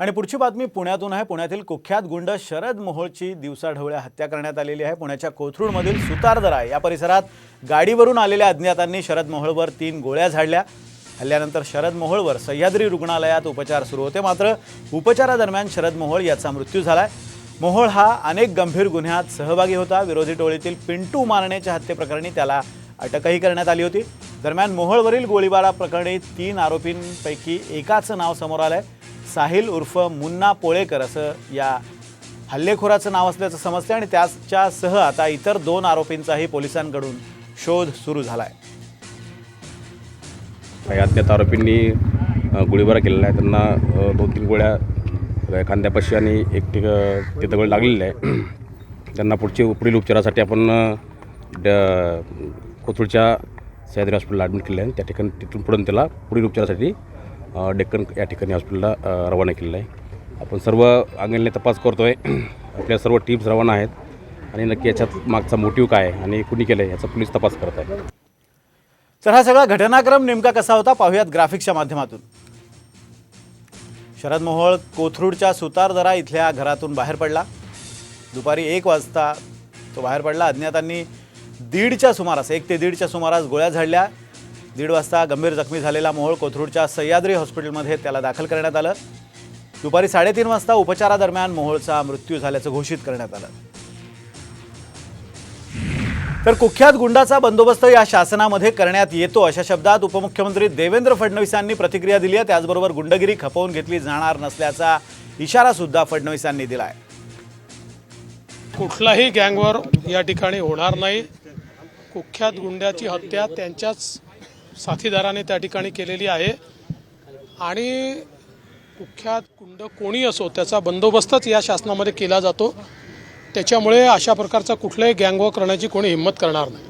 आणि पुढची बातमी पुण्यातून आहे. पुण्यातील कुख्यात गुंड शरद मोहोळची दिवसाढवळ्या हत्या करण्यात आलेली आहे. पुण्याच्या कोथरूडमधील सुतारदरा या परिसरात गाडीवरून आलेल्या अज्ञातांनी शरद मोहोळवर तीन गोळ्या झाडल्या. हल्ल्यानंतर शरद मोहोळवर सह्याद्री रुग्णालयात उपचार सुरू होते. मात्र उपचारादरम्यान शरद मोहोळ याचा मृत्यू झाला आहे मोहोळ हा अनेक गंभीर गुन्ह्यात सहभागी होता. विरोधी टोळीतील पिंटू मारण्याच्या हत्येप्रकरणी त्याला अटकही करण्यात आली होती. दरम्यान मोहोळवरील गोळीबाराप्रकरणी तीन आरोपींपैकी एकाचं नाव समोर आलं आहे साहिल उर्फ मुन्ना पोळेकर असं या हल्लेखोराचं नाव असल्याचं समजतं आणि त्याच्यासह आता इतर दोन आरोपींचाही पोलिसांकडून शोध सुरू झाला आहे अज्ञात आरोपींनी गोळीबार केलेला आहे. त्यांना दोन तीन गोळ्या एखाद्यापाशी खांद्यापाशी आणि एक ठिक तिथं गोळी लागलेली आहे. त्यांना पुढची पुढील उपचारासाठी आपण ड कोथरूडच्या सह्याद्री हॉस्पिटलला ॲडमिट केलं आहे. त्या ठिकाणी तिथून पुढून त्याला पुढील उपचारासाठी डेक्कन या ठिकाणी हॉस्पिटलला रवाना केलेलं आहे. आपण सर्व अंगणले तपास करतो आहे आपल्या सर्व टीम्स रवाना आहेत. आणि नक्की याच्यात मागचा मोटिव्ह काय आहे आणि कुणी केलं आहे याचा पोलीस तपास करत आहे. तर हा सगळा घटनाक्रम नेमका कसा होता? पाहूयात ग्राफिक्सच्या माध्यमातून. शरद मोहोळ कोथरूडच्या सुतारदरा इथल्या घरातून बाहेर पडला. दुपारी एक वाजता तो बाहेर पडला. अज्ञातांनी दीडच्या सुमारास एक ते दीडच्या सुमारास गोळ्या झाडल्या. दीड वाजता गंभीर जखमी झालेला मोहोळ कोथरूडच्या सह्याद्री हॉस्पिटलमध्ये त्याला दाखल करण्यात आलं. दुपारी साडेतीन वाजता उपचारादरम्यान मोहोळचा मृत्यू झाल्याचं घोषित करण्यात आलं. तर कुख्यात गुंडाचा बंदोबस्त या शासनामध्ये करण्यात येतो अशा शब्दात उपमुख्यमंत्री देवेंद्र फडणवीसांनी प्रतिक्रिया दिली आहे. त्याचबरोबर गुंडगिरी खपवून घेतली जाणार नसल्याचा इशारा सुद्धा फडणवीसांनी दिलाय कुठलाही गँगवर या ठिकाणी होणार नाही. कुख्यात गुंड्याची हत्या त्यांच्याच साथीदाराने त्या ठिकाणी केलेली आहे. आणि कुख्यात कुंड कोणी असो त्याचा बंदोबस्तच या शासनामध्ये केला जातो. त्याच्यामुळे अशा प्रकारचा कुठलाही गँगवॉक करण्याची कोणी हिंमत करणार नाही.